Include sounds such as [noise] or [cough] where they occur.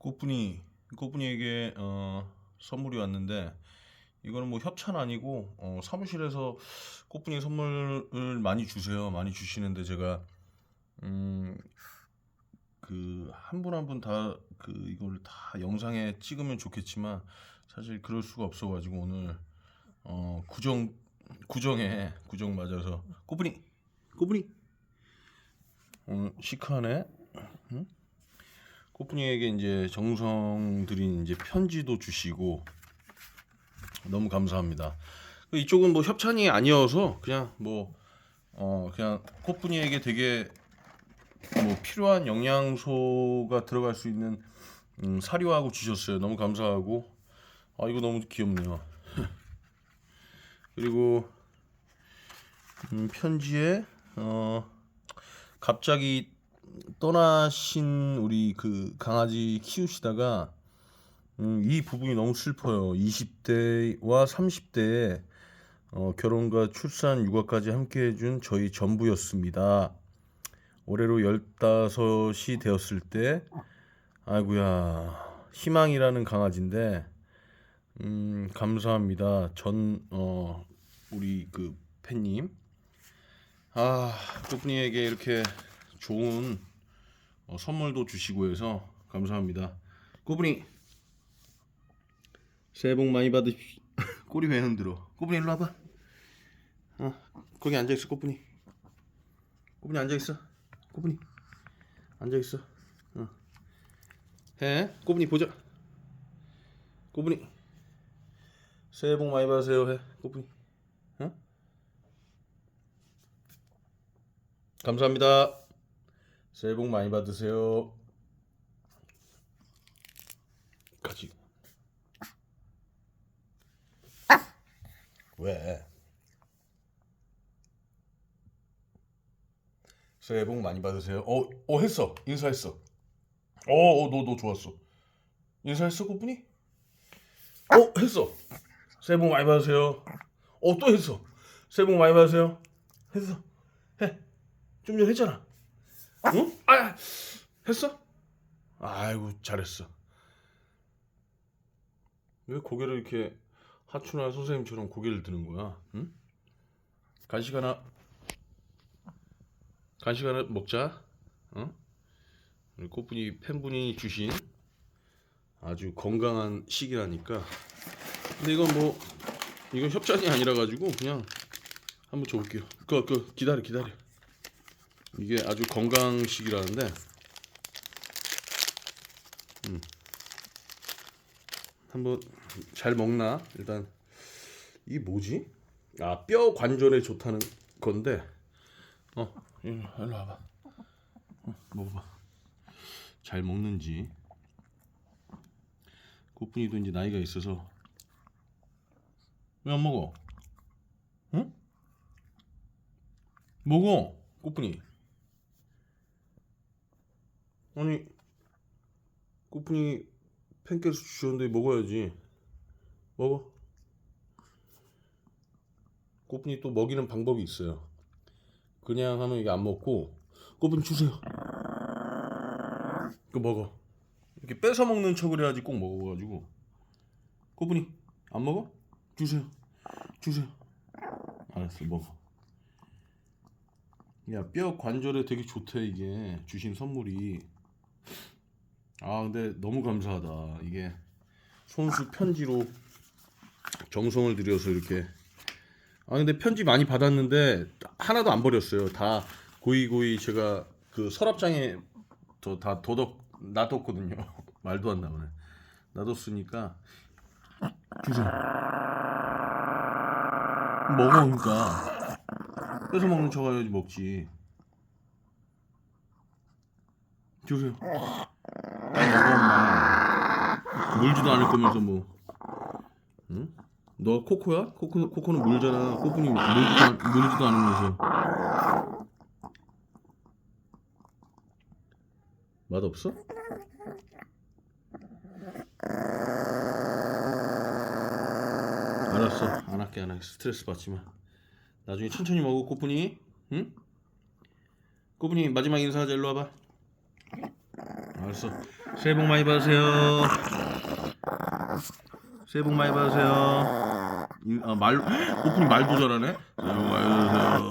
꽃분이 꽃분이에게 어, 선물이 왔는데 이거는 뭐 협찬 아니고 어, 사무실에서 꽃분이 선물을 많이 주세요. 많이 주시는데 제가 음, 그 한 분 한 분 다 그 이걸 다 영상에 찍으면 좋겠지만 사실 그럴 수가 없어가지고 오늘 어, 구정 구정에 구정 맞아서 꽃분이 꽃분이 오늘 시크하네. 응? 꽃분이에게 이제 정성 들인 이제 편지도 주시고 너무 감사합니다. 그 이쪽은 뭐 협찬이 아니어서 그냥 뭐 어 그냥 꽃분이에게 되게 뭐 필요한 영양소가 들어갈 수 있는 음, 사료하고 주셨어요. 너무 감사하고 아 이거 너무 귀엽네요. [laughs] 그리고 음, 편지에 어 갑자기 떠나신 우리 그 강아지 키우시다가 음, 이 부분이 너무 슬퍼요. 20대와 30대에 어, 결혼과 출산, 육아까지 함께 해준 저희 전부였습니다. 올해로 15이 되었을 때 아이고야 희망이라는 강아지인데 음, 감사합니다. 전 어, 우리 그 팬님 아 꽃분이에게 이렇게 좋은 어, 선물도 주시고 해서 감사합니다. 꽃분이 새해 복 많이 받으십시오. [laughs] 꼬리 왜 흔들어? 꽃분이 일로 와봐. 어 거기 앉아 있어 꽃분이. 꽃분이 앉아 있어. 꽃분이 앉아 있어. 어. 해. 꽃분이 보자. 꽃분이 새해 복 많이 받으세요. 해. 꽃분이. 어? 감사합니다. 새해 복 많이 받으세요. 가지. 왜? 새해 복 많이 받으세요. 어, 어 했어. 인사했어. 어, 어, 너, 너 좋았어. 인사했어, 꽃분이? 어, 했어. 새해 복 많이 받으세요. 어, 또 했어. 새해 복 많이 받으세요. 했어. 해. 좀 전에 했잖아. 응? 아, 했어? 아이고, 잘했어. 왜 고개를 이렇게 하춘아 선생님처럼 고개를 드는 거야? 응? 간식 하나 간식 하나 먹자. 어? 우리 꽃분이 팬분이 주신 아주 건강한 식이라니까. 근데 이건 뭐 이건 협찬이 아니라 가지고 그냥 한번 줘볼게요. 그, 그 기다려 기다려. 이게 아주 건강식이라는데. 음. 한번 잘 먹나? 일단 이게 뭐지? 아 뼈 관절에 좋다는 건데 어 일로, 와봐 어, 먹어봐 잘 먹는지 꽃분이도 이제 나이가 있어서 왜 안 먹어? 응? 먹어 꽃분이 아니 꽃분이 팬케이크 주셨는데 먹어야지. 먹어. 꽃분이 또 먹이는 방법이 있어요. 그냥 하면 이게 안 먹고 꽃분 주세요. 그거 먹어. 이렇게 뺏어 먹는 척을 해야지 꼭 먹어가지고. 꽃분이 안 먹어? 주세요. 주세요. 알았어 먹어. 야 뼈 관절에 되게 좋대 이게 주신 선물이. 아 근데 너무 감사하다. 이게 손수 편지로 정성을 들여서 이렇게. 아 근데 편지 많이 받았는데 하나도 안 버렸어요. 다 고이 고이 제가 그 서랍장에 저다 도덕 놔뒀거든요. [laughs] 말도 안 나오네. 놔뒀으니까 주세요. 먹어 그러니까. 뺏어 먹는 척 해야지 먹지 주세요. 빨리 먹어 물지도 않을 거면서 뭐. 응? 너 코코야? 코코, 코코는 물잖아. 코코니 물지도, 않, 물지도 않으면서 맛 없어? 알았어. 안 할게 안 할게. 스트레스 받지 마. 나중에 천천히 먹어 코프니. 응? 코프니 마지막 인사하자. 일로 와봐 알았어 새해 복 많이 받으세요. 새해 복 많이 받으세요. 이- 아, 말, 오프닝 말도 잘하네. 새해 복 많이 받으세요.